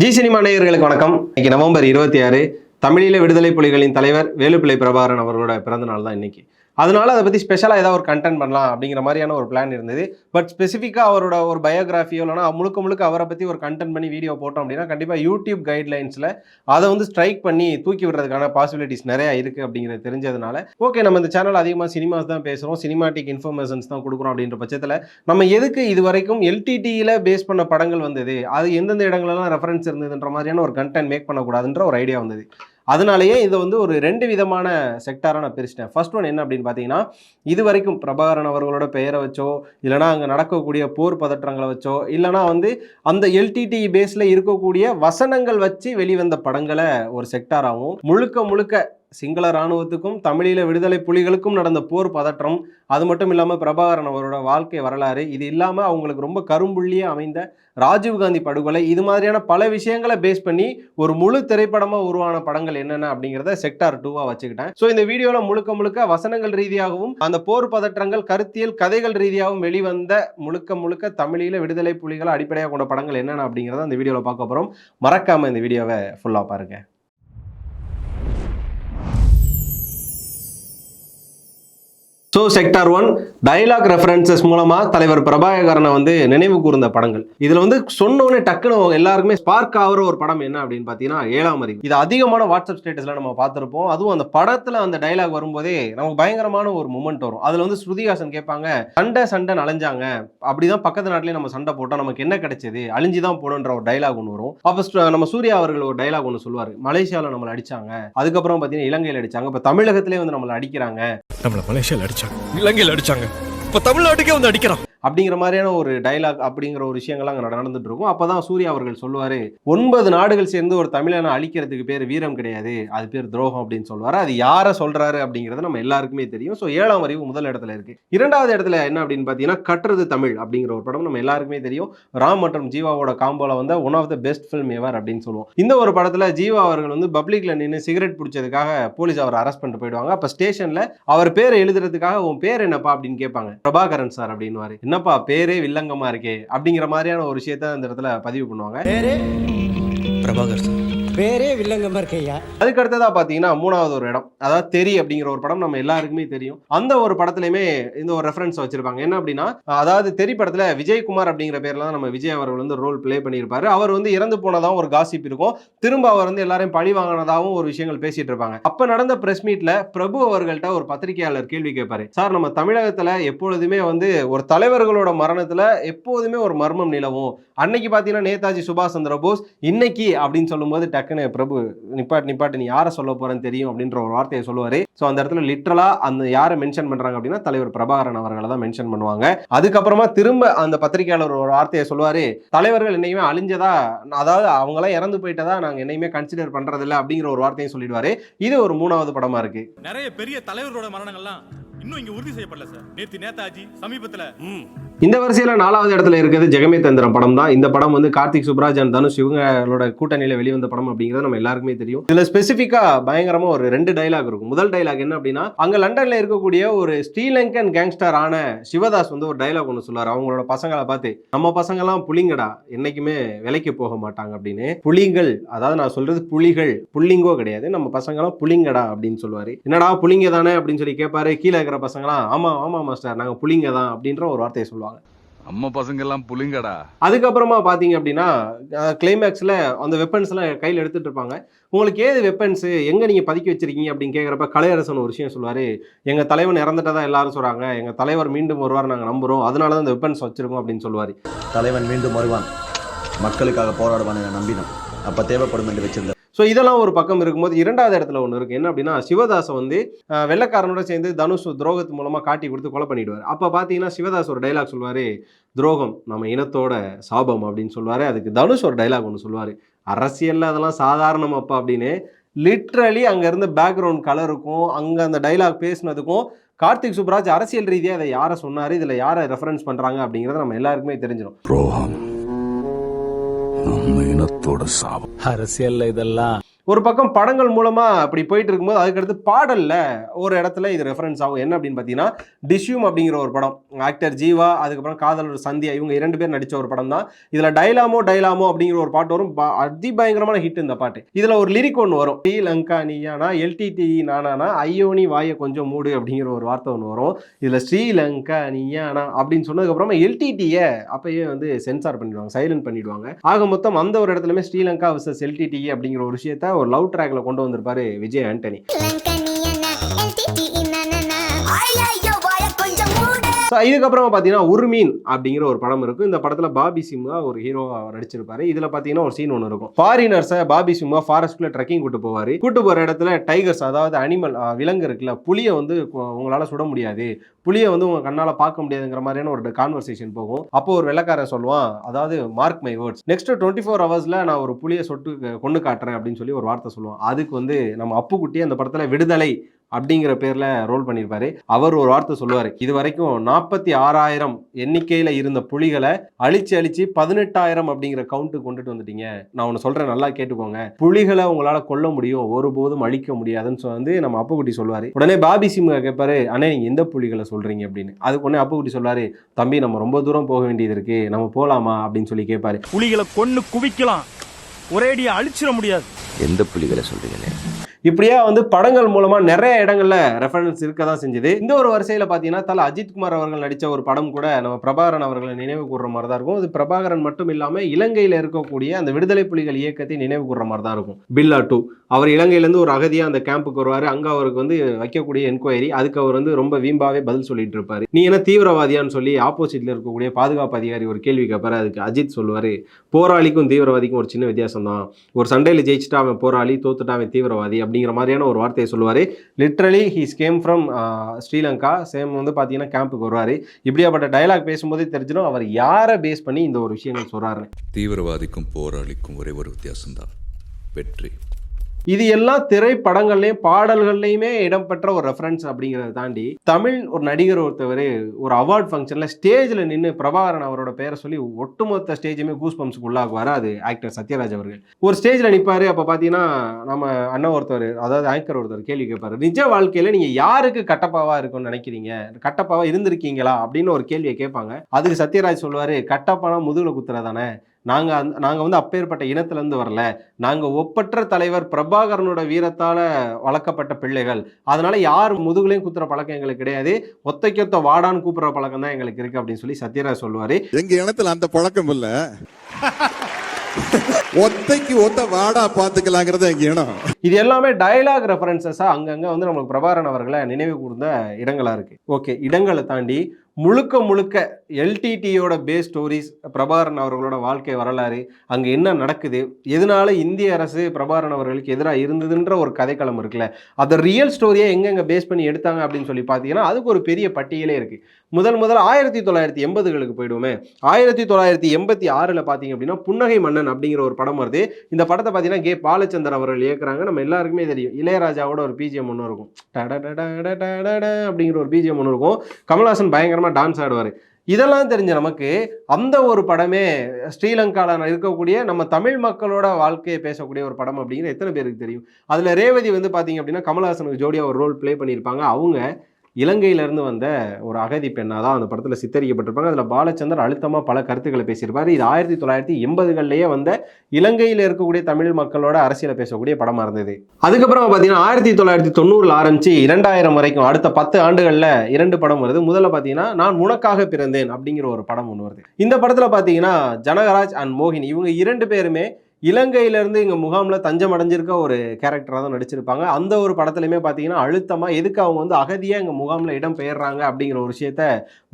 G cinema நேயர்களுக்கு வணக்கம். இன்னைக்கு நவம்பர் இருபத்தி ஆறு தமிழீழ விடுதலை புலிகளின் தலைவர் வேலுப்பிள்ளை பிரபாகரன் அவர்களோட பிறந்த நாள் தான் இன்னைக்கு. அதனால அதை பற்றி ஸ்பெஷலாக ஏதாவது ஒரு கண்டென்ட் பண்ணலாம் அப்படிங்கிற மாதிரியான ஒரு பிளான் இருந்தது. பட் ஸ்பெசிஃபிக்காக அவரோட ஒரு பயோகிராஃபியோ இல்லைனா முழுக்க முழுக்க அவரை பற்றி ஒரு கண்டென்ட் பண்ணி வீடியோ போட்டோம் அப்படின்னா கண்டிப்பாக யூடியூப் கைட்லைன்ஸில் அதை வந்து ஸ்ட்ரைக் பண்ணி தூக்கி விடுறதுக்கான பாசிபிலிட்டிஸ் நிறையா இருக்குது அப்படிங்கிறது தெரிஞ்சதுனால ஓகே நம்ம இந்த சேனல் அதிகமாக சினிமாஸ் தான் பேசுகிறோம் சினிமாட்டிக் இன்ஃபர்மேஷன்ஸ் தான் கொடுக்குறோம் அப்படின்ற பட்சத்தில் நம்ம எதுக்கு இது வரைக்கும் எல்டிடியில் பேஸ் பண்ண படங்கள் வந்தது? அது எந்தெந்த இடங்கள்லாம் ரெஃபரன்ஸ் இருந்ததுன்ற மாதிரியான ஒரு கண்டென்ட் மேக் பண்ணக்கூடாதுன்ற ஒரு ஐடியா வந்தது. அதனாலேயே இதை வந்து ஒரு ரெண்டு விதமான செக்டாராக நான் பிரிச்சிட்டேன். ஃபர்ஸ்ட் ஒன் என்ன அப்படின்னு பார்த்தீங்கன்னா இது வரைக்கும் பிரபாகரன் அவர்களோட பெயரை வச்சோ இல்லைனா அங்கே நடக்கக்கூடிய போர் பதற்றங்களை வச்சோ இல்லைனா வந்து அந்த எல்டிடி பேஸில் இருக்கக்கூடிய வசனங்கள் வச்சு வெளிவந்த படங்களை ஒரு செக்டாராகவும் முழுக்க முழுக்க சிங்கள இராணுவத்துக்கும் தமிழீழ விடுதலை புலிகளுக்கும் நடந்த போர் பதற்றம் அது மட்டும் இல்லாமல் பிரபாகரன் அவரோட வாழ்க்கை வரலாறு இது இல்லாமல் அவங்களுக்கு ரொம்ப கரும்புள்ளியே அமைந்த ராஜீவ்காந்தி படுகொலை இது மாதிரியான பல விஷயங்களை பேஸ் பண்ணி ஒரு முழு திரைப்படமாக உருவான படங்கள் என்னென்ன அப்படிங்கிறத செக்டார் டூவாக வச்சுக்கிட்டேன். ஸோ இந்த வீடியோவில் முழுக்க முழுக்க வசனங்கள் ரீதியாகவும் அந்த போர் பதற்றங்கள் கருத்தியல் கதைகள் ரீதியாகவும் வெளிவந்த முழுக்க முழுக்க தமிழீழ விடுதலை புலிகளை அடிப்படையாக கொண்ட படங்கள் என்னென்ன அப்படிங்கிறத அந்த வீடியோவில் பார்க்க போகிறோம் மறக்காமல் இந்த வீடியோவை ஃபுல்லாக பாருங்கள் so sector one dialogue references மூலமாக தலைவர் பிரபாகரனை வந்து நினைவு கூர்ந்த படங்கள். இதில் வந்து சொன்னோடனே டக்குன்னு எல்லாருக்குமே ஸ்பார்க் ஆகிற ஒரு படம் என்ன அப்படின்னு பார்த்தீங்கன்னா ஏழாம் அறிவு. இது அதிகமான வாட்ஸ்அப் ஸ்டேட்டஸில் நம்ம பார்த்துருப்போம். அதுவும் அந்த படத்தில் அந்த டைலாக் வரும்போதே நமக்கு பயங்கரமான ஒரு மூமெண்ட் வரும். அதில் வந்து ஸ்ருதிஹாசன் கேட்பாங்க சண்டை சண்டை நலைஞ்சாங்க. அப்படி தான் பக்கத்து நாட்டிலேயே நம்ம சண்டை போட்டோம். நமக்கு என்ன கிடைச்சது? அழிஞ்சு தான் போகணுன்ற ஒரு டைலாக் ஒன்று வரும். அப்போ நம்ம சூர்யா அவர்கள் ஒரு டைலாக் ஒன்று சொல்லுவார். மலேசியாவில் நம்மளை அடிச்சாங்க. அதுக்கப்புறம் பார்த்தீங்கன்னா இலங்கையில் அடிச்சாங்க. இப்போ தமிழகத்திலே வந்து நம்மளை அடிக்கிறாங்க. நம்மளை மலேசியாவில் அடிச்சு அடிச்சாங்க. இலங்கையில் அடிச்சாங்க. இப்ப தமிழ்நாட்டுக்கே வந்து அடிக்கிறான். அப்படிங்கிற மாதிரியான ஒரு டைலாக் அப்படிங்கிற ஒரு விஷயங்கள்லாம் அங்கே நடந்துட்டு இருக்கும் அப்போ தான் சூர்யா அவர்கள் சொல்லுவார் ஒன்பது நாடுகள் சேர்ந்து ஒரு தமிழனை அழிக்கிறதுக்கு பேர் வீரம் கிடையாது. அது பேர் துரோகம் அப்படின்னு சொல்லுவாரு. அது யாரை சொல்கிறாரு அப்படிங்கிறது நம்ம எல்லாருக்குமே தெரியும். ஸோ ஏழாம் அறிவு முதல் இடத்துல இருக்குது இரண்டாவது இடத்துல என்ன அப்படின்னு பார்த்தீங்கன்னா கட்டுறது தமிழ் அப்படிங்கிற ஒரு படம் நம்ம எல்லாருக்குமே தெரியும். ராம் மற்றும் ஜீவாவோட காம்போல வந்து one of the best film ever அப்படின்னு சொல்லுவோம். இந்த ஒரு படத்தில் ஜீவா அவர்கள் வந்து பப்ளிக்ல நின்று சிகரெட் பிடிச்சதுக்காக போலீஸ் அவர் அரெஸ்ட் பண்ணிட்டு போயிடுவாங்க. அப்போ ஸ்டேஷனில் அவர் பேரை எழுதுறதுக்காக உன் பேர் என்னப்பா? அப்படின்னு கேட்பாங்க. பிரபாகரன் சார் அப்படின்னுவாரு. என்னப்பா பேரே வில்லங்கமா இருக்கே அப்படிங்கிற மாதிரியான ஒரு விஷயத்த அந்த இடத்துல பதிவு பண்ணுவாங்க. பேரே பிரபாகர் சார். பேரே வில்லங்கமா இருக்கையா அதுக்கு அடுத்ததா பாத்தீங்கன்னா மூணாவது ஒரு இடம். அதாவது தெரி அப்படிங்கிற ஒரு படம் நம்ம எல்லாருக்குமே தெரியும். அந்த ஒரு படத்துலயுமே இந்த ஒரு ரெஃபரன்ஸ் வச்சிருப்பாங்க. என்ன அப்படின்னா அதாவது தெரி படத்துல விஜயகுமார் அப்படிங்கிற பேர்ல தான் நம்ம விஜய் அவர்கள் வந்து ரோல் ப்ளே பண்ணியிருப்பாரு. அவர் வந்து இறந்து போனதாகவும் ஒரு காசிப் இருக்கும். திரும்ப அவர் வந்து எல்லாரையும் பழி வாங்கினதாகவும் ஒரு விஷயங்கள் பேசிட்டு இருப்பாங்க. அப்ப நடந்த பிரஸ் மீட்ல பிரபு அவர்கள்ட்ட ஒரு பத்திரிகையாளர் கேள்வி கேட்பாரு. சார் நம்ம தமிழகத்துல எப்பொழுதுமே வந்து ஒரு தலைவர்களோட மரணத்துல எப்போதுமே ஒரு மர்மம் நிலவும். அன்னைக்கு பாத்தீங்கன்னா நேதாஜி சுபாஷ் சந்திர போஸ் இன்னைக்கு அப்படின்னு சொல்லும்போது டக்குன்னு பிரபு நிப்பாட்டு நிப்பாட்டு நீ யாரை சொல்ல போறேன்னு தெரியும் அப்படின்ற ஒரு வார்த்தையை சொல்லுவாரு. ஸோ அந்த இடத்துல லிட்டரலா அந்த யாரை மென்ஷன் பண்றாங்க அப்படின்னா தலைவர் பிரபாகரன் அவர்களை தான் மென்ஷன் பண்ணுவாங்க. அதுக்கப்புறமா திரும்ப அந்த பத்திரிகையாளர் ஒரு வார்த்தையை சொல்லுவாரு தலைவர்கள் என்னையுமே அழிஞ்சதா அதாவது அவங்களாம் இறந்து போயிட்டதா நாங்க என்னையுமே கன்சிடர் பண்றதில்ல அப்படிங்கிற ஒரு வார்த்தையும் சொல்லிடுவாரு. இது ஒரு மூணாவது படமா இருக்கு. நிறைய பெரிய தலைவர்களோட மரணங்கள்லாம் இன்னும் இங்க உறுதி செய்யப்படல சார். நேத்து நேதாஜி சமீபத்துல இந்த வரிசையில் நாலாவது இடத்துல இருக்கிறது ஜெகமே தந்திரம் படம் தான். இந்த படம் வந்து கார்த்திக் சுப்ராஜ் அண்ட் தனுஷ் இவங்களோட கூட்டணியில் வெளிவந்த படம் அப்படிங்கிறது நம்ம எல்லாருக்குமே தெரியும். இதில் ஸ்பெசிஃபிக்காக பயங்கரமாக ஒரு ரெண்டு டைலாக் இருக்கும். முதல் டைலாக் என்ன அப்படின்னா அங்கே லண்டனில் இருக்கக்கூடிய ஒரு ஸ்ரீலங்கன் கேங்ஸ்டர் ஆன சிவதாஸ் வந்து ஒரு டைலாக் ஒன்று சொல்லுவார் அவங்களோட பசங்களை பார்த்து நம்ம பசங்கெல்லாம் புளிங்கடா என்னைக்குமே விலைக்கு போக மாட்டாங்க அப்படின்னு. புலிங்கள் அதாவது நான் சொல்றது புலிகள் புள்ளிங்கோ கிடையாது. நம்ம பசங்களாம் புளிங்கடா அப்படின்னு சொல்லுவாரு. என்னடா புளிங்க தானே? அப்படின்னு சொல்லி கேட்பாரு கீழே இருக்கிற பசங்களாம் ஆமாம் ஆமாம் மாஸ்டர் நாங்கள் புளிங்க தான் அப்படின்ற ஒரு வார்த்தையை சொல்லுவாங்க. நம்ம பசங்க எல்லாம் புலிங்கடா. அதுக்கப்புறமா பார்த்தீங்க அப்படின்னா கிளைமேக்ஸில் அந்த வெப்பன்ஸ் எல்லாம் கையில் எடுத்துட்டு இருப்பாங்க. உங்களுக்கு ஏது வெப்பன்ஸ் எங்கே நீங்கள் பதுக்கி வச்சிருக்கீங்க அப்படின்னு கேட்குறப்ப கலையரசன் ஒரு விஷயம் சொல்லுவார். எங்கள் தலைவன் இறந்துட்டதா எல்லாரும் சொல்கிறாங்க எங்கள் தலைவர் மீண்டும் வருவார் நாங்கள் நம்புகிறோம் அதனால தான் இந்த வெப்பன்ஸ் வச்சிருக்கோம் அப்படின்னு சொல்லுவார். தலைவன் மீண்டும் வருவான். மக்களுக்காக போராடுவான் என நம்பினோம். அப்ப தேவைப்படும் என்று வச்சிருந்த ஸோ இதெல்லாம் ஒரு பக்கம் இருக்கும்போது இரண்டாவது இடத்துல ஒன்று இருக்குது என்ன அப்படின்னா சிவதாசை வந்து வெள்ளக்காரனோட சேர்ந்து தனுஷ் துரோகத்து மூலமாக காட்டி கொடுத்து கொலை பண்ணிடுவார். அப்போ பார்த்தீங்கன்னா சிவதாஸ் ஒரு டைலாக் சொல்லுவார் துரோகம் நம்ம இனத்தோட சாபம் அப்படின்னு சொல்லுவார் அதுக்கு தனுஷ் ஒரு டைலாக் ஒன்று சொல்லுவார் அரசியலில் அதெல்லாம் சாதாரணம் அப்பா அப்படின்னு லிட்ரலி அங்கே இருந்த பேக்ரவுண்ட் கலருக்கும் அங்கே அந்த டைலாக் பேசினதுக்கும் கார்த்திக் சுப்ராஜ் அரசியல் ரீதியாக அதை யாரை சொன்னார் இதில் யாரை ரெஃபரன்ஸ் பண்ணுறாங்க அப்படிங்கிறது நம்ம எல்லாருக்குமே தெரிஞ்சிடும் துரோகம் நம்ம இனத்தோட அரசியல்ல இதெல்லாம் ஒரு பக்கம் படங்கள் மூலமாக அப்படி போயிட்டு இருக்கும்போது அதுக்கடுத்து பாடலில் ஒரு இடத்துல இது ரெஃபரன்ஸ் ஆகும். என்ன அப்படின்னு பார்த்தீங்கன்னா டிஷ்யூம் அப்படிங்கிற ஒரு படம். ஆக்டர் ஜீவா அதுக்கப்புறம் காதலர் சந்தியா இவங்க இரண்டு பேர் நடித்த ஒரு படம் தான். இதில் டைலாமோ டைலாமோ அப்படிங்கிற ஒரு பாட்டு வரும். அதிபயங்கரமான ஹிட் இந்த பாட்டு. இதில் ஒரு லிரிக் ஒன்று வரும். ஸ்ரீ லங்கா நீயானா எல்டிடி நானானா ஐயோனி வாயை கொஞ்சம் மூடு அப்படிங்கிற ஒரு வார்த்தை ஒன்று வரும். இதில் ஸ்ரீலங்கா நீயானா அப்படின்னு சொன்னதுக்கப்புறமா எல்டிடியை அப்பயே வந்து சென்சார் பண்ணிடுவாங்க சைலண்ட் பண்ணிடுவாங்க. ஆக மொத்தம் அந்த ஒரு இடத்துலயுமே ஸ்ரீலங்கா விசஸ் எல்டிடி அப்படிங்கிற ஒரு விஷயத்த ஒரு லவ் ட்ராக்ல கொண்டு வந்திருப்பாரு விஜய் ஆண்டனி. ஸோ இதுக்கப்புறமா பார்த்தீங்கன்னா உருமீன் அப்படிங்கிற ஒரு படம் இருக்கும். இந்த படத்தில் பாபி சிம்மா ஒரு ஹீரோவா நடிச்சிருப்பாரு. இதில் பார்த்தீங்கன்னா ஒரு சீன் ஒன்று இருக்கும். ஃபாரினர்ஸை பாபி சிம்மா ஃபாரஸ்ட்டில் ட்ரெக்கிங் கூட்டு போவார். கூட்டு போகிற இடத்துல டைகர்ஸ் அதாவது அனிமல் விலங்கு இருக்குல்ல புலியை வந்து உங்களால் சுட முடியாது. புலியை வந்து உங்கள் கண்ணால் பார்க்க முடியாதுங்கிற மாதிரியான ஒரு கான்வர்சேஷன் போகும். அப்போ ஒரு வெள்ளக்காரன் சொல்லுவான் அதாவது mark my words next twenty four ஹவர்ஸில் நான் ஒரு புளியை சொட்டு கொண்டு காட்டுறேன் அப்படின்னு சொல்லி ஒரு வார்த்தை சொல்லுவான். அதுக்கு வந்து நம்ம அப்புக்குட்டி அந்த படத்தில் விடுதலை அப்படிங்கிற பேர்ல ரோல் பண்ணியிருப்பாரு. அவர் ஒரு வார்த்தை சொல்லுவார். இது வரைக்கும் நாற்பத்தி ஆறாயிரம் எண்ணிக்கையில இருந்த புலிகளை அழிச்சு அழிச்சு பதினெட்டாயிரம் அப்படிங்கிற கவுண்ட் கொண்டுட்டு வந்துட்டீங்க. நான் ஒன்று சொல்றேன் நல்லா கேட்டுக்கோங்க. புலிகளை உங்களால கொல்ல முடியும் ஒருபோதும் அழிக்க முடியாதுன்னு சொல்லி வந்து நம்ம அப்புக்குட்டி சொல்லுவாரு. உடனே பாபி சிம்ஹா கேட்பாரு அண்ணே நீங்க எந்த புலிகளை சொல்றீங்க? அப்படின்னு. அதுக்கு உடனே அப்புக்குட்டி சொல்லுவாரு தம்பி நம்ம ரொம்ப தூரம் போக வேண்டியது இருக்கு நம்ம போலாமா? அப்படின்னு சொல்லி கேட்பாரு புலிகளை கொன்னு குவிக்கலாம். ஒரேடியா அழிச்சிட முடியாது. எந்த புலிகளை சொல்றீங்களே இப்படியே வந்து படங்கள் மூலமா நிறைய இடங்கள்ல ரெஃபரன்ஸ் இருக்க தான் செஞ்சது. இந்த ஒரு வரிசையில பாத்தீங்கன்னா தல அஜித் குமார் அவர்கள் நடித்த ஒரு படம் கூட நம்ம பிரபாகரன் அவர்களை நினைவு கூறுற மாதிரி தான் இருக்கும். அது பிரபாகரன் மட்டும் இல்லாம இலங்கையில இருக்கக்கூடிய அந்த விடுதலை புலிகள் இயக்கத்தை நினைவு கூறுற மாதிரி தான் இருக்கும். பில்லா டூ. அவர் இலங்கையில இருந்து ஒரு அகதியா அந்த கேம்புக்கு வருவாரு. அங்க அவருக்கு வந்து வைக்கக்கூடிய என்கொயரி அதுக்கு அவர் வந்து ரொம்ப வீம்பாவே பதில் சொல்லிட்டு இருப்பாரு. நீ என்ன தீவிரவாதியான்னு சொல்லி ஆப்போசிட்ல இருக்கக்கூடிய பாதுகாப்பு அதிகாரி ஒரு கேள்வி கேட்பாரு அதுக்கு அஜித் சொல்லுவாரு போராளிக்கும் தீவிரவாதிக்கும் ஒரு சின்ன வித்தியாசம் தான் ஒரு சண்டையில் ஜெயிச்சுட்டா அவன் போராளி தோத்துட்டா அவன் தீவிரவாதி அப்படிங்கிற மாதிரியான ஒரு வார்த்தையை சொல்லுவார். Literally he's came from Sri Lanka. Same வந்து பார்த்தீங்கன்னா கேம்புக்கு வருவார். இப்படியாப்பட்ட டயலாக் பேசும்போதே தெரிஞ்சிடும் அவர் யாரை பேஸ் பண்ணி இந்த ஒரு விஷயங்கள் சொல்கிறாரு தீவிரவாதிக்கும் போராளிக்கும் ஒரே ஒரு வித்தியாசம்தான். வெற்றி. இது எல்லாம் திரைப்படங்கள்லயும் பாடல்கள்லையுமே இடம்பெற்ற ஒரு ரெஃபரன்ஸ் அப்படிங்கிறத தாண்டி தமிழ் ஒரு நடிகர் ஒருத்தவர் ஒரு அவார்ட் ஃபங்க்ஷன்ல ஸ்டேஜில் நின்று பிரபாகரன் அவரோட பேரை சொல்லி ஒட்டுமொத்த ஸ்டேஜுமே கூஸ் பம்ப்ஸ்க்கு உள்ளாகுவார். அது ஆக்டர் சத்யராஜ் அவர்கள். ஒரு ஸ்டேஜில் நிற்பார் அப்போ பார்த்தீங்கன்னா நம்ம அண்ணன் ஒருத்தர் அதாவது ஆங்கர் ஒருத்தர் கேள்வி கேட்பாரு நிஜ வாழ்க்கையில நீங்கள் யாருக்கு கட்டப்பாவா இருக்கும்னு நினைக்கிறீங்க? கட்டப்பாவா இருந்திருக்கீங்களா? அப்படின்னு ஒரு கேள்வியை கேட்பாங்க. அதுக்கு சத்யராஜ் சொல்லுவார் கட்டப்பானா முதுகில் குத்துறதானே? நாங்க அந்த- நாங்க வந்து அப்பேற்பட்ட இனத்துல இருந்து வரல. நாங்க ஒப்பற்ற தலைவர் பிரபாகரனோட வீரத்தால வளர்க்கப்பட்ட பிள்ளைகள். அதனால யார் முதுகுலையும் குத்துற பழக்கம் எங்களுக்கு கிடையாது. ஒத்தைக்கொத்த வாடான்னு கூப்பிடுற பழக்கம் தான் எங்களுக்கு இருக்கு அப்படின்னு சொல்லி சத்யராஜ் சொல்லுவாரு. எங்க இனத்துல அந்த பழக்கம் இல்ல. ஒத்தைக்கு ஒத்த வாடா பாத்துக்கலாங்கிறது எங்க இனம். இது எல்லாமே டயலாக் ரெஃபரன்சஸா அங்கங்க வந்து நம்மளுக்கு பிரபாகரன் அவர்களை நினைவு கூர்ந்த இடங்களா இருக்கு. ஓகே இடங்களை தாண்டி முழுக்க முழுக்க எல்டிடியோட பேஸ் ஸ்டோரிஸ் பிரபாகரன் அவர்களோட வாழ்க்கை வரலாறு அங்கே என்ன நடக்குது எதனால இந்திய அரசு பிரபாகரன் அவர்களுக்கு எதிராக இருந்ததுன்ற ஒரு கதைக்களம் இருக்குல்ல அதை ரியல் ஸ்டோரியை எங்கெங்கே பேஸ் பண்ணி எடுத்தாங்க அப்படின்னு சொல்லி பார்த்தீங்கன்னா அதுக்கு ஒரு பெரிய பட்டியலே இருக்குது முதல் முதல் ஆயிரத்தி தொள்ளாயிரத்தி எண்பதுகளுக்கு போயிடுவோமே. ஆயிரத்தி தொள்ளாயிரத்தி எண்பத்தி ஆறில் பார்த்தீங்க அப்படின்னா புன்னகை மன்னன் அப்படிங்கிற ஒரு படம் வருது. இந்த படத்தை பார்த்தீங்கன்னா கே. பாலச்சந்தர் அவர்கள் இயக்குறாங்க. நம்ம எல்லாருக்குமே தெரியும். இளையராஜாவோட ஒரு பிஜிஎம் ஒன்று இருக்கும். அப்படிங்கிற ஒரு பிஜிஎம் ஒன்று இருக்கும். கமல்ஹாசன் பயங்கரமாக டான்ஸ் ஆடுவார். இதெல்லாம் தெரிஞ்ச நமக்கு அந்த ஒரு படமே ஸ்ரீலங்காவில் இருக்கக்கூடிய நம்ம தமிழ் மக்களோட வாழ்க்கையை பேசக்கூடிய ஒரு படம் அப்படிங்கிற எத்தனை பேருக்கு தெரியும்? அதில் ரேவதி வந்து பார்த்தீங்க அப்படின்னா கமல்ஹாசனுக்கு ஜோடியாக ஒரு ரோல் ப்ளே பண்ணியிருப்பாங்க. அவங்க இலங்கையிலேருந்து வந்த ஒரு அகதி பெண்ணாக தான் அந்த படத்தில் சித்தரிக்கப்பட்டிருப்பாங்க. அதில் பாலச்சந்தர் அழுத்தமாக பல கருத்துக்களை பேசியிருப்பார். இது ஆயிரத்தி தொள்ளாயிரத்தி எண்பதுகள்லேயே வந்த இலங்கையில் இருக்கக்கூடிய தமிழ் மக்களோட அரசியலை பேசக்கூடிய படமாக இருந்தது. அதுக்கப்புறம் பார்த்தீங்கன்னா ஆயிரத்தி தொள்ளாயிரத்தி தொண்ணூறில் ஆரம்பித்து இரண்டாயிரம் வரைக்கும் அடுத்த பத்து ஆண்டுகளில் இரண்டு படம் வருது. முதல்ல பார்த்தீங்கன்னா நான் உனக்காக பிறந்தேன் அப்படிங்கிற ஒரு படம் ஒன்று வருது. இந்த படத்தில் பார்த்தீங்கன்னா ஜனகராஜ் அண்ட் மோகினி இவங்க இரண்டு பேருமே இலங்கையிலேருந்து இங்கே முகாமில் தஞ்சம் அடைஞ்சிருக்க ஒரு கேரக்டராக தான் நடிச்சிருப்பாங்க. அந்த ஒரு படத்துலையுமே பார்த்தீங்கன்னா அழுத்தமாக எதுக்கு அவங்க வந்து அகதியாக இங்கே முகாமில் இடம் பெயர்றாங்க அப்படிங்கிற ஒரு விஷயத்த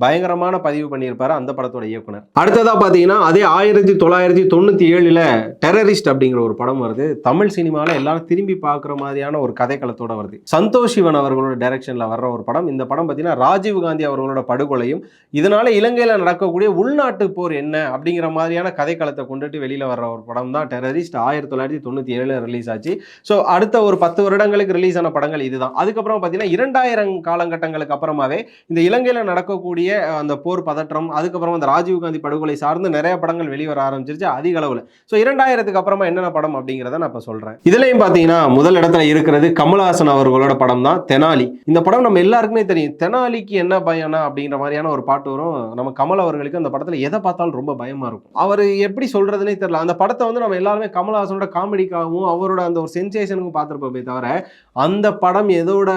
பயங்கரமான பதிவு பண்ணியிருப்பாரு அந்த படத்தோட இயக்குனர். அடுத்ததாக பார்த்தீங்கன்னா அதே ஆயிரத்தி தொள்ளாயிரத்தி தொண்ணூற்றி ஏழில் டெரரிஸ்ட் அப்படிங்கிற ஒரு படம் வருது. தமிழ் சினிமாவில் எல்லாரும் திரும்பி பார்க்குற மாதிரியான ஒரு கதைக்களத்தோட வருது. சந்தோஷ் சிவன் அவர்களோட டைரக்ஷனில் வர்ற ஒரு படம். இந்த படம் பார்த்தீங்கன்னா ராஜீவ் காந்தி அவர்களோட படுகொலையும் இதனால் இலங்கையில் நடக்கக்கூடிய உள்நாட்டு போர் என்ன அப்படிங்கிற மாதிரியான கதைக்களத்தை கொண்டுட்டு வெளியில் வர்ற ஒரு படம் தான் டெரரிஸ்ட் ஆயிரத்தி தொள்ளாயிரத்தி தொண்ணூற்றி ஏழில் ரிலீஸ் ஆச்சு. ஸோ அடுத்த ஒரு பத்து வருடங்களுக்கு ரிலீஸ் ஆன படங்கள் இதுதான். அதுக்கப்புறம் பார்த்தீங்கன்னா இரண்டாயிரம் காலகட்டங்களுக்கு அப்புறமாவே இந்த இலங்கையில் நடக்கக்கூடிய அந்த போர் பதற்றம் அதுக்கப்புறம் அந்த ராஜீவ்காந்தி படுகொலை சார்ந்து நிறைய படங்கள் வெளிவர ஆரம்பிச்சிருச்சு அதிக அளவில். ஸோ இரண்டாயிரத்துக்கு அப்புறமா என்னென்ன படம் அப்படிங்கிறத நான் இப்போ சொல்கிறேன் இதுலையும் பார்த்தீங்கன்னா முதல் இடத்துல இருக்கிறது கமல்ஹாசன் அவர்களோட படம் தான் தெனாலி. இந்த படம் நம்ம எல்லாருக்குமே தெரியும். தெனாலிக்கு என்ன பயனா அப்படிங்கிற மாதிரியான ஒரு பாட்டு வரும். நம்ம கமல் அவர்களுக்கு அந்த படத்தில் எதை பார்த்தாலும் ரொம்ப பயமாக இருக்கும். அவர் எப்படி சொல்கிறதுனே தெரியல. அந்த படத்தை வந்து நம்ம எல்லாருமே கமல்ஹாசனோட காமெடிக்காகவும் அவரோட அந்த ஒரு சென்சேஷனுக்கும் பார்த்துருப்போமே தவிர அந்த படம் எதோட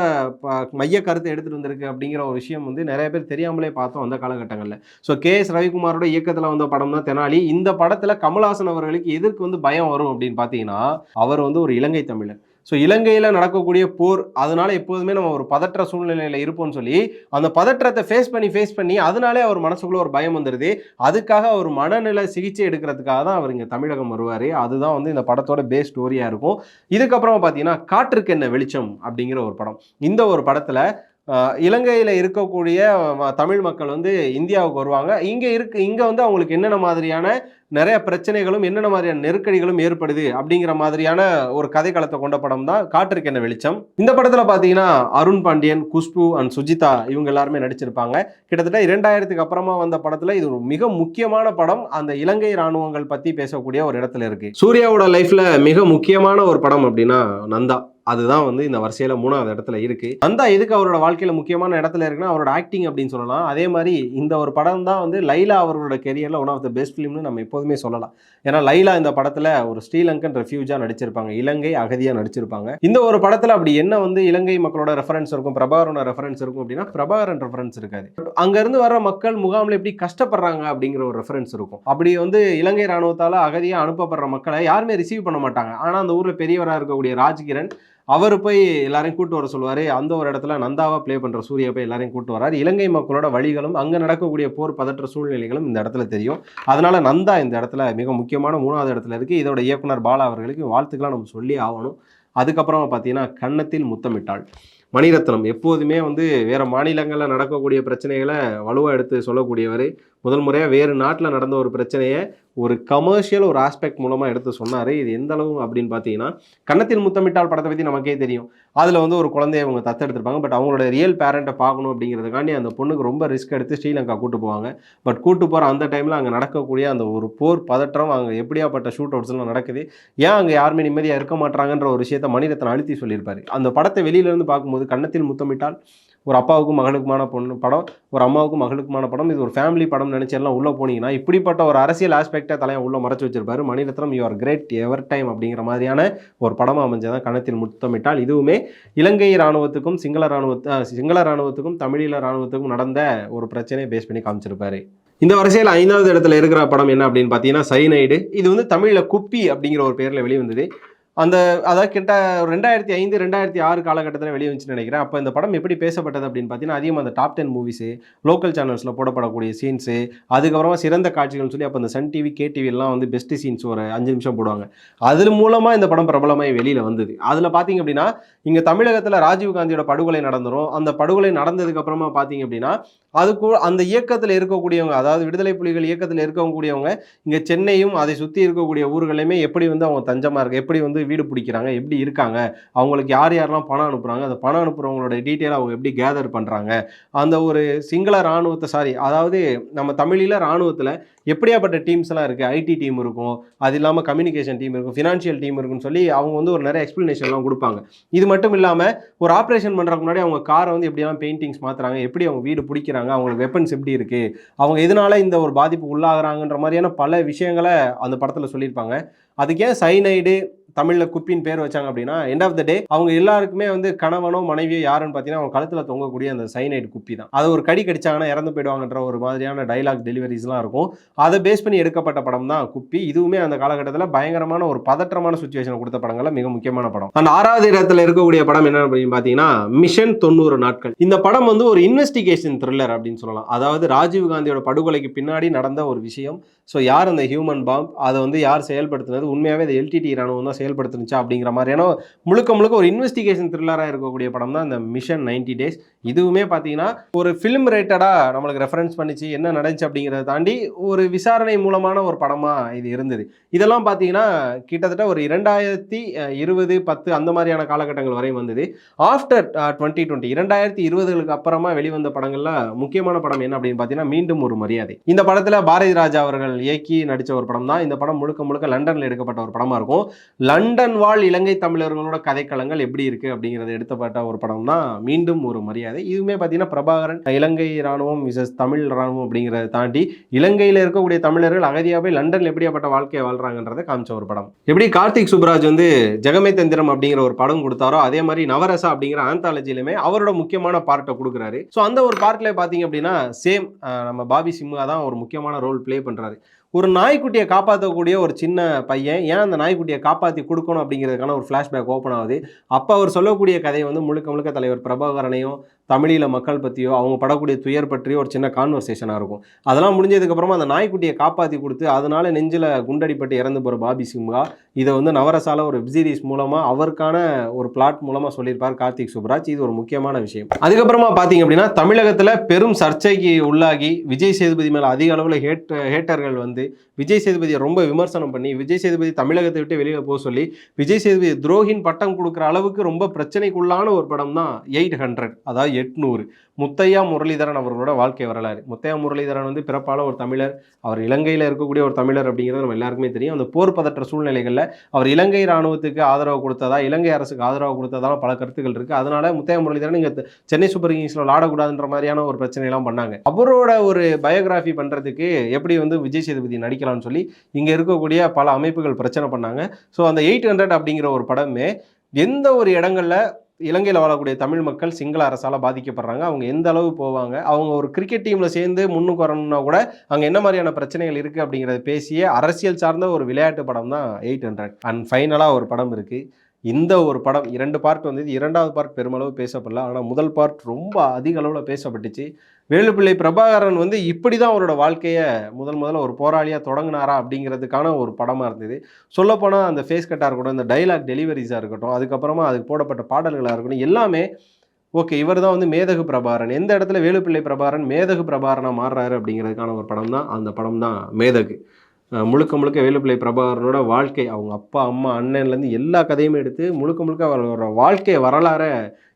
மைய கருத்தை எடுத்துட்டு வந்திருக்கு அப்படிங்கிற ஒரு விஷயம் வந்து நிறைய பேர் தெரியாமலே பார்த்தோம் அந்த காலகட்டங்களில். ஸோ கே எஸ் ரவிக்குமாரோட இயக்கத்தில் வந்த படம் தான் தெனாலி. இந்த படத்தில் கமல்ஹாசன் அவர்களுக்கு எதற்கு வந்து பயம் வரும் அப்படின்னு பார்த்தீங்கன்னா அவர் வந்து ஒரு இலங்கை தமிழர். ஸோ இலங்கையில் நடக்கக்கூடிய போர் அதனால எப்போதுமே நம்ம ஒரு பதற்ற சூழ்நிலையில் இருப்போம்னு சொல்லி அந்த பதற்றத்தை ஃபேஸ் பண்ணி ஃபேஸ் பண்ணி அதனாலே அவர் மனசுக்குள்ள ஒரு பயம் வந்துடுது அதுக்காக அவர் மனநிலை சிகிச்சை எடுக்கிறதுக்காக தான் அவர் இங்கே தமிழகம் வருவார். அதுதான் வந்து இந்த படத்தோட பேஸ் ஸ்டோரியாக இருக்கும். இதுக்கப்புறம் பார்த்தீங்கன்னா காற்றுக்கு என்ன வெளிச்சம் அப்படிங்கிற ஒரு படம். இந்த ஒரு படத்தில் இலங்கையில் இருக்கக்கூடிய தமிழ் மக்கள் வந்து இந்தியாவுக்கு வருவாங்க. இங்கே இருக்கு இங்கே வந்து அவங்களுக்கு என்னென்ன மாதிரியான நிறைய பிரச்சனைகளும் என்னென்ன மாதிரியான நெருக்கடிகளும் ஏற்படுது அப்படிங்கிற மாதிரியான ஒரு கதைக்களத்தை கொண்ட படம் தான் காற்றுக்கு என்ன வெளிச்சம். இந்த படத்தில் பார்த்தீங்கன்னா அருண் பாண்டியன் குஷ்பு அண்ட் சுஜிதா இவங்க எல்லாருமே நடிச்சிருப்பாங்க. கிட்டத்தட்ட இரண்டாயிரத்துக்கு அப்புறமா வந்த படத்துல இது ஒரு மிக முக்கியமான படம். அந்த இலங்கை ராணுவங்கள் பத்தி பேசக்கூடிய ஒரு இடத்துல இருக்கு. சூர்யாவோட லைஃப்ல மிக முக்கியமான ஒரு படம் அப்படின்னா நந்தா. அதுதான் வந்து இந்த வரிசையில மூணாவது இடத்துல இருக்கு. அந்த இதுக்கு அவரோட வாழ்க்கையில முக்கியமான இடத்துல இருக்குன்னா அவரோட ஆக்டிங் அப்படின்னு சொல்லலாம். அதே மாதிரி இந்த ஒரு படம் தான் வந்து லைலா அவர்களோட கெரியர்ல ஒன் ஆஃப் த பெஸ்ட் ஃபிலிம்னு நம்ம இப்போ சொல்லலாம். ஏன்னா லைலா இந்த படத்துல ஒரு ஸ்ரீலங்கன் ரெஃப்யூஜா நடிச்சிருப்பாங்க. இலங்கை அகதியா நடிச்சிருப்பாங்க. இந்த ஒரு படத்துல அப்படி என்ன வந்து இலங்கை மக்களோட ரெஃபரன்ஸ் இருக்கும் பிரபாகரனோட ரெஃபரன்ஸ் இருக்கும் அப்படின்னா பிரபாகரன் ரெஃபரன்ஸ் இருக்காது. அங்க இருந்து வர மக்கள் முகாமில் எப்படி கஷ்டப்படுறாங்க அப்படிங்கிற ஒரு ரெஃபரன்ஸ் இருக்கும். அப்படி வந்து இலங்கை ராணுவத்தால அகதியா அனுப்பப்படுற மக்களை யாருமே ரிசீவ் பண்ண மாட்டாங்க. ஆனா அந்த ஊர்ல பெரியவராக இருக்கக்கூடிய ராஜ்கிரண் அவர் போய் எல்லாரையும் கூட்டு வர சொல்லுவார். அந்த ஒரு இடத்துல நந்தாவா ப்ளே பண்ணுற சூர்யா போய் எல்லாரையும் கூட்டு வரார். இலங்கை மக்களோட வழிகளும் அங்கே நடக்கக்கூடிய போர் பதற்ற சூழ்நிலைகளும் இந்த இடத்துல தெரியும். அதனால நந்தா இந்த இடத்துல மிக முக்கியமான மூணாவது இடத்துல இருக்குது இதோட இயக்குனர் பாலா அவர்களுக்கு வாழ்த்துக்கெல்லாம் நம்ம சொல்லி ஆகணும். அதுக்கப்புறமா பார்த்தீங்கன்னா கன்னத்தில் முத்தமிட்டாள். மணிரத்னம் எப்போதுமே வந்து வேறு மாநிலங்களில் நடக்கக்கூடிய பிரச்சனைகளை வலுவாக எடுத்து சொல்லக்கூடியவர். முதல் முறையாக வேறு நாட்டில் நடந்த ஒரு பிரச்சனையை ஒரு கமர்ஷியல் ஒரு ஆஸ்பெக்ட் மூலமாக எடுத்து சொன்னார். இது எந்த அளவு அப்படின்னு பார்த்தீங்கன்னா கன்னத்தில் முத்தமிட்டால் படத்தை பற்றி நமக்கே தெரியும். அதில் வந்து ஒரு குழந்தைய அவங்க தத்தெடுத்திருப்பாங்க. பட் அவங்களோட ரியல் பேரண்ட்டை பார்க்கணும் அப்படிங்கிறதுக்காண்டி அந்த பொண்ணுக்கு ரொம்ப ரிஸ்க் எடுத்து ஸ்ரீலங்கா கூட்டு போவாங்க. பட் கூட்டு போகிற அந்த டைமில் அங்கே நடக்கக்கூடிய அந்த ஒரு போர் பதற்றம் அங்கே எப்படியாப்பட்ட ஷூட் அவுட்ஸ்லாம் நடக்குது ஏன் அங்கே யாருமே நிம்மதியாக இருக்க மாட்டாங்கன்ற ஒரு விஷயத்த மணிரத்னம் அழுத்தி சொல்லியிருப்பாரு. அந்த படத்தை வெளியிலேருந்து பார்க்கும்போது கன்னத்தில் முத்தமிட்டால் ஒரு அப்பாவுக்கும் மகனுக்குமான பொண்ணு படம் ஒரு அம்மாவுக்கும் மகளுக்குமான படம் இது ஒரு ஃபேமிலி படம் நினச்சி எல்லாம் உள்ளே போனீங்கன்னா இப்படிப்பட்ட ஒரு அரசியல் ஆஸ்பெக்டை தலையை உள்ளே மறைச்சி வச்சிருப்பாரு. Mani Ratnam your great ever time அப்படிங்கிற மாதிரியான ஒரு படமாக அமைஞ்சதான் கணத்தில் முத்தமிட்டால் இதுவுமே இலங்கை ராணுவத்துக்கும் சிங்கள ராணுவ சிங்கள ராணுவத்துக்கும் தமிழீழ ராணுவத்துக்கும் நடந்த ஒரு பிரச்சனையை பேஸ் பண்ணி காமிச்சிருப்பாரு. இந்த வரிசையில் ஐந்தாவது இடத்துல இருக்கிற படம் என்ன அப்படின்னு பார்த்தீங்கன்னா சைனைடு இது வந்து தமிழில் குப்பி அப்படிங்கிற ஒரு பேரில் வெளிவந்தது. அந்த அதாவது கிட்ட ரெண்டாயிரத்தி ஐந்து ரெண்டாயிரத்தி ஆறு காலகட்டத்தில் வெளியே வந்துச்சுன்னு நினைக்கிறேன். அப்போ இந்த படம் எப்படி பேசப்பட்டது அப்படின்னு பார்த்தீங்கன்னா அதிகமாக அந்த டாப் டென் மூவிஸு லோக்கல் சேனல்ஸில் போடப்படக்கூடிய சீன்ஸு அதுக்கப்புறமா சிறந்த காட்சிகள்னு சொல்லி அப்போ இந்த சன் டிவி கே டிவிலாம் வந்து பெஸ்ட் சீன்ஸ் ஒரு அஞ்சு நிமிஷம் போடுவாங்க. அது மூலமாக இந்த படம் பிரபலமாக வெளியில் வந்தது. அதில் பார்த்தீங்க அப்படின்னா இங்கே தமிழகத்தில் ராஜீவ்காந்தியோட படுகொலை நடந்துடும் அந்த படுகொலை நடந்ததுக்கப்புறமா பார்த்தீங்க அப்படின்னா அதுக்கு அந்த இயக்கத்தில் இருக்கக்கூடியவங்க அதாவது விடுதலை புலிகள் இயக்கத்தில் இருக்கக்கூடியவங்க இங்கே சென்னையும் அதை சுற்றி இருக்கக்கூடிய ஊர்களையுமே எப்படி வந்து அவங்க தஞ்சமாக இருக்க எப்படி வந்து வீடு பிடிக்கிறாங்க எப்படி இருக்காங்க அவங்களுக்கு யார் யாரெல்லாம் பணம் அனுப்புகிறாங்க அந்த பணம் அனுப்புகிறவங்களோட டீட்டெயில் அவங்க எப்படி கேதர் பண்ணுறாங்க அந்த ஒரு சிங்கள இராணுவத்தை சாரி அதாவது நம்ம தமிழில் இராணுவத்தில் எப்படியாப்பட்ட டீம்ஸ் எல்லாம் இருக்குது ஐடி டீம் இருக்கும் அது இல்லாமல் கம்யூனிகேஷன் டீம் இருக்கும் ஃபினான்ஷியல் டீம் இருக்குன்னு சொல்லி அவங்க வந்து ஒரு நிறைய எக்ஸ்ப்ளனேஷன்லாம் கொடுப்பாங்க. இது மட்டும் இல்லாமல் ஒரு ஆப்ரேஷன் பண்ணுறதுக்கு முன்னாடி அவங்க காரை வந்து எப்படியெல்லாம் பெயிண்டிங்ஸ் மாற்றுறாங்க எப்படி அவங்க வீடு பிடிக்கிறாங்க அவங்களுக்கு வெப்பன்ஸ் எப்படி இருக்குது அவங்க எதனால இந்த ஒரு பாதிப்பு உள்ளாகிறாங்கன்ற மாதிரியான பல விஷயங்களை அந்த படத்தில் சொல்லியிருப்பாங்க. அதுக்கு ஏன் சைனைடு தமிழில் குப்பின்னு பேர் வச்சாங்க அப்படின்னா எண்ட் ஆஃப் த டே அவங்க எல்லாருக்குமே வந்து கணவனோ மனைவியோ யாருன்னு பார்த்தீங்கன்னா அவங்க கழுத்தில் தொங்கக்கூடிய அந்த சைனைடு குப்பி தான். அது ஒரு கடி கடிச்சாங்கன்னா இறந்து போயிடுவாங்கன்ற ஒரு மாதிரியான டைலாக் டெலிவரிஸ்லாம் இருக்கும். அதை பேஸ் பண்ணி எடுக்கப்பட்ட படம் தான் குப்பி. இதுவுமே அந்த காலகட்டத்தில் பயங்கரமான ஒரு பதற்றமான சுச்சுவேஷன் கொடுத்த படங்களில் மிக முக்கியமான படம். அந்த ஆறாவது இடத்துல இருக்கக்கூடிய படம் என்ன அப்படின்னு பார்த்தீங்கன்னா மிஷன் தொண்ணூறு நாட்கள். இந்த படம் வந்து ஒரு இன்வெஸ்டிகேஷன் த்ரில்லர் அப்படின்னு சொல்லலாம். அதாவது ராஜீவ் காந்தியோட படுகொலைக்கு பின்னாடி நடந்த ஒரு விஷயம். ஸோ யார் அந்த ஹியூமன் பாம்ப் அதை வந்து யார் செயல்படுத்தினது? உண்மையாகவே அது எல்டிடி ராணுவம் தான் செயல்படுத்துனுச்சா அப்படிங்கிற மாதிரியான முழுக்க முழுக்க ஒரு இன்வெஸ்டிகேஷன் த்ரில்லராக இருக்கக்கூடிய படம் தான் அந்த மிஷன் நைன்டி டேஸ் இதுவுமே பார்த்தீங்கன்னா ஒரு ஃபிலிம் ரேட்டடாக நம்மளுக்கு ரெஃபரன்ஸ் பண்ணிச்சு என்ன நடந்துச்சு அப்படிங்கிறத தாண்டி ஒரு விசாரணை மூலமான ஒரு படமாக இது இருந்தது. இதெல்லாம் பார்த்தீங்கன்னா கிட்டத்தட்ட ஒரு இரண்டாயிரத்தி இருபது பத்து அந்த மாதிரியான காலகட்டங்கள் வரையும் வந்தது. ஆஃப்டர் டுவெண்ட்டி டுவெண்ட்டி இரண்டாயிரத்தி இருபதுகளுக்கு அப்புறமா வெளிவந்த படங்களில் முக்கியமான படம் என்ன அப்படின்னு பார்த்தீங்கன்னா மீண்டும் ஒரு மரியாதை. இந்த படத்தில் பாரதி ராஜா அவர்கள் இயக்கி நடித்த ஒரு படம் தான். இந்த படம் முழுக்க முழுக்க லண்டனில் எடுக்கப்பட்ட ஒரு படமாக இருக்கும். லண்டன் வாழ் இலங்கை தமிழர்களோட கதைக்களங்கள் எப்படி இருக்குது அப்படிங்கிறது எடுத்தப்பட்ட ஒரு படம் தான் மீண்டும் ஒரு மரியாதை. இதுவுமே பார்த்தீங்கன்னா பிரபாகரன் இலங்கை ராணுவம் விசஸ் தமிழ் ராணுவம் அப்படிங்கிறத தாண்டி இலங்கையில் இருக்கக்கூடிய தமிழர்கள் அகதியாக போய் லண்டனில் எப்படியாப்பட்ட வாழ்க்கையை வாழ்றாங்கன்றதை காமிச்ச ஒரு படம். எப்படி கார்த்திக் சுப்ராஜ் வந்து ஜெகமே தந்திரம் அப்படிங்கிற ஒரு படம் கொடுத்தாரோ அதே மாதிரி நவரசா அப்படிங்கிற ஆந்தாலஜிலுமே அவரோட முக்கியமான பார்ட்டை கொடுக்குறாரு. ஸோ அந்த ஒரு பார்ட்டில் பார்த்தீங்க அப்படின்னா சேம் நம்ம பாபி சிம்மா தான் ஒரு முக்கியமான ரோல் ப்ளே பண்ணுறாரு ஒரு நாய்க்குட்டியை காப்பாற்றக்கூடிய ஒரு சின்ன பையன் ஏன் அந்த நாய்க்குட்டியை காப்பாற்றி கொடுக்கணும் அப்படிங்கிறதுக்கான ஒரு ஃப்ளாஷ்பேக் ஓப்பன் ஆகுது. அப்போ அவர் சொல்லக்கூடிய கதையை வந்து முழுக்க முழுக்க தலைவர் பிரபாகரனையும் தமிழில் மக்கள் பற்றியோ அவங்க படக்கூடிய துயர் பற்றியோ ஒரு சின்ன கான்வர்சேஷனாக இருக்கும். அதெல்லாம் முடிஞ்சதுக்கப்புறமா அந்த நாய்க்குட்டியை காப்பாற்றி கொடுத்து அதனால நெஞ்சில் குண்டடிப்பட்டு இறந்து போகிற பாபி சிம்ஹா இதை வந்து நவரசால ஒரு வெப்சீரிஸ் மூலமாக அவருக்கான ஒரு பிளாட் மூலமாக சொல்லியிருப்பார் கார்த்திக் சுப்ராஜ். இது ஒரு முக்கியமான விஷயம். அதுக்கப்புறமா பார்த்தீங்க அப்படின்னா தமிழகத்தில் பெரும் சர்ச்சைக்கு உள்ளாகி விஜய் சேதுபதி மேலே அதிக அளவில் ஹேட் ஹேட்டர்கள் வந்து விஜய் சேதுபதியை ரொம்ப விமர்சனம் பண்ணி விஜய் சேதுபதி தமிழகத்தை விட்டு வெளியில் போக சொல்லி விஜய் சேதுபதி துரோகின் பட்டம் கொடுக்குற அளவுக்கு ரொம்ப பிரச்சனைக்குள்ளான ஒரு படம் தான் எயிட் ஹண்ட்ரட் அதாவது எட்நூறு. முத்தையா முரளிதரன் அவர்களோட வாழ்க்கை வரலாறு. முத்தையா முரளிதரன் வந்து பிறப்பால ஒரு தமிழர் அவர் இலங்கையில் இருக்கக்கூடிய ஒரு தமிழர் அப்படிங்கிறது நம்ம எல்லாருக்குமே தெரியும். அந்த போர் பதற்ற சூழ்நிலைகளில் அவர் இலங்கை ராணுவத்துக்கு ஆதரவு கொடுத்ததா இலங்கை அரசுக்கு ஆதரவு கொடுத்ததா பல கருத்துக்கள் இருக்குது அதனால முத்தையா முரளிதரன் இங்கே சென்னை சூப்பர் கிங்ஸில் விளாடக்கூடாதுன்ற மாதிரியான ஒரு பிரச்சனையெல்லாம் பண்ணாங்க. அவரோட ஒரு பயோகிராஃபி பண்ணுறதுக்கு எப்படி வந்து விஜய் சேதுபதி நடிக்கலாம்னு சொல்லி இங்கே இருக்கக்கூடிய பல அமைப்புகள் பிரச்சனை பண்ணாங்க. ஸோ அந்த எயிட் ஹண்ட்ரட் அப்படிங்கிற ஒரு படமே எந்த ஒரு இடங்களில் இலங்கையில் வாழக்கூடிய தமிழ் மக்கள் சிங்கள அரசால் பாதிக்கப்படுறாங்க அவங்க எந்த அளவு போவாங்க அவங்க ஒரு கிரிக்கெட் டீமில் சேர்ந்து முன்னுக்கு வரணும்னா கூட அங்கே என்ன மாதிரியான பிரச்சனைகள் இருக்குது அப்படிங்கிறத பேசிய அரசியல் சார்ந்த ஒரு விளையாட்டு படம் தான் எயிட் ஹண்ட்ரட் அண்ட் ஃபைனலாக ஒரு படம் இருக்குது இந்த ஒரு படம் இரண்டு பார்ட் வந்து இரண்டாவது பார்ட் பெருமளவு பேசப்படல. ஆனால் முதல் பார்ட் ரொம்ப அதிக அளவில் பேசப்பட்டுச்சு. வேலுப்பிள்ளை பிரபாகரன் வந்து இப்படி தான் அவரோட வாழ்க்கையை முதல் முதல்ல ஒரு போராளியாக தொடங்கினாரா அப்படிங்கிறதுக்கான ஒரு படமாக இருந்தது. சொல்லப்போனால் அந்த ஃபேஸ் கட்டாக இருக்கட்டும் இந்த டைலாக் டெலிவரிஸாக இருக்கட்டும் அதுக்கப்புறமா அதுக்கு போடப்பட்ட பாடல்களாக இருக்கட்டும் எல்லாமே ஓகே இவர் தான் வந்து மேதகு பிரபாரன் எந்த இடத்துல வேலுப்பிள்ளை பிரபாகரன் மேதகு பிரபாரனாக மாறுறாரு அப்படிங்கிறதுக்கான ஒரு படம் தான் அந்த படம் தான் மேதகு. முழுக்க முழுக்க வேலுப்பிள்ளை பிரபாகரனோட வாழ்க்கை அவங்க அப்பா அம்மா அண்ணன்லேருந்து எல்லா கதையுமே எடுத்து முழுக்க முழுக்க அவரோட வாழ்க்கை வரலாறை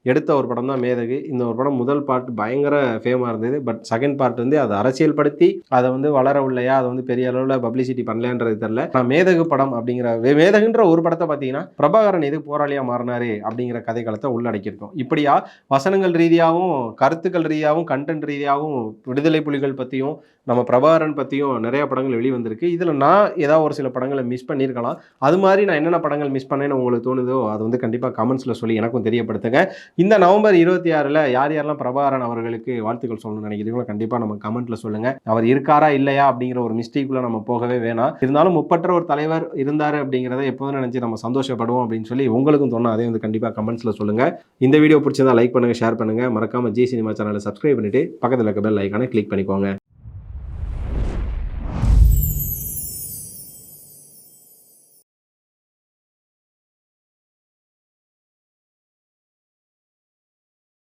எடுத்த ஒரு படம் தான் மேதகு. இந்த ஒரு படம் முதல் பார்ட் பயங்கர ஃபேமாக இருந்தது. பட் செகண்ட் பார்ட் வந்து அதை அரசியல் படுத்தி அதை வந்து வளர உள்ளையா அதை வந்து பெரிய அளவில் பப்ளிசிட்டி பண்ணலன்றது தெரில நான் மேதகு படம் அப்படிங்கிற மேதகுன்ற ஒரு படத்தை பார்த்தீங்கன்னா பிரபாகரன் எது போராளியாக மாறினாரு அப்படிங்கிற கதைக்களத்தை உள்ளடக்கியிருக்கோம். இப்படியா வசனங்கள் ரீதியாகவும் கருத்துக்கள் ரீதியாகவும் கண்டென்ட் ரீதியாகவும் விடுதலை புலிகள் பற்றியும் நம்ம பிரபாகரன் பற்றியும் நிறைய படங்கள் வெளிவந்திருக்கு இதில் நான் ஏதாவது ஒரு சில படங்களை மிஸ் பண்ணியிருக்கலாம் அது மாதிரி நான் என்னென்ன படங்கள் மிஸ் பண்ணேன்னு உங்களுக்கு தோணுதோ அது வந்து கண்டிப்பாக கமெண்ட்ஸில் சொல்லி எனக்கும் தெரியப்படுத்துங்க. இந்த நவம்பர் இருபத்தி ஆறில் யார் யாரெல்லாம் பிரபாகரன் அவர்களுக்கு வாழ்த்துக்கள் சொல்லணும்னு நினைக்கிறீங்களோ கண்டிப்பாக நம்ம கமெண்ட்டில் சொல்லுங்கள் அவர் இருக்காரா இல்லையா அப்படிங்கிற ஒரு மிஸ்டேக்குள்ளே நம்ம போகவே வேணாம். இருந்தாலும் முப்பற்ற ஒரு தலைவர் இருந்தார் அப்படிங்கிறத எப்போதும் நினச்சி நம்ம சந்தோஷப்படுவோம் அப்படின்னு சொல்லி உங்களுக்கும் தோணும். அதே வந்து கண்டிப்பாக கமெண்ட்ஸில் சொல்லுங்கள் இந்த வீடியோ பிடிச்சிருந்தா லைக் பண்ணுங்கள் ஷேர் பண்ணுங்கள் மறக்காமல் ஜி சினிமா சேனலை சப்ஸ்கிரைப் பண்ணிவிட்டு பக்கத்தில் இருக்க பெல் ஐக்கானை கிளிக் பண்ணிக்கோங்க.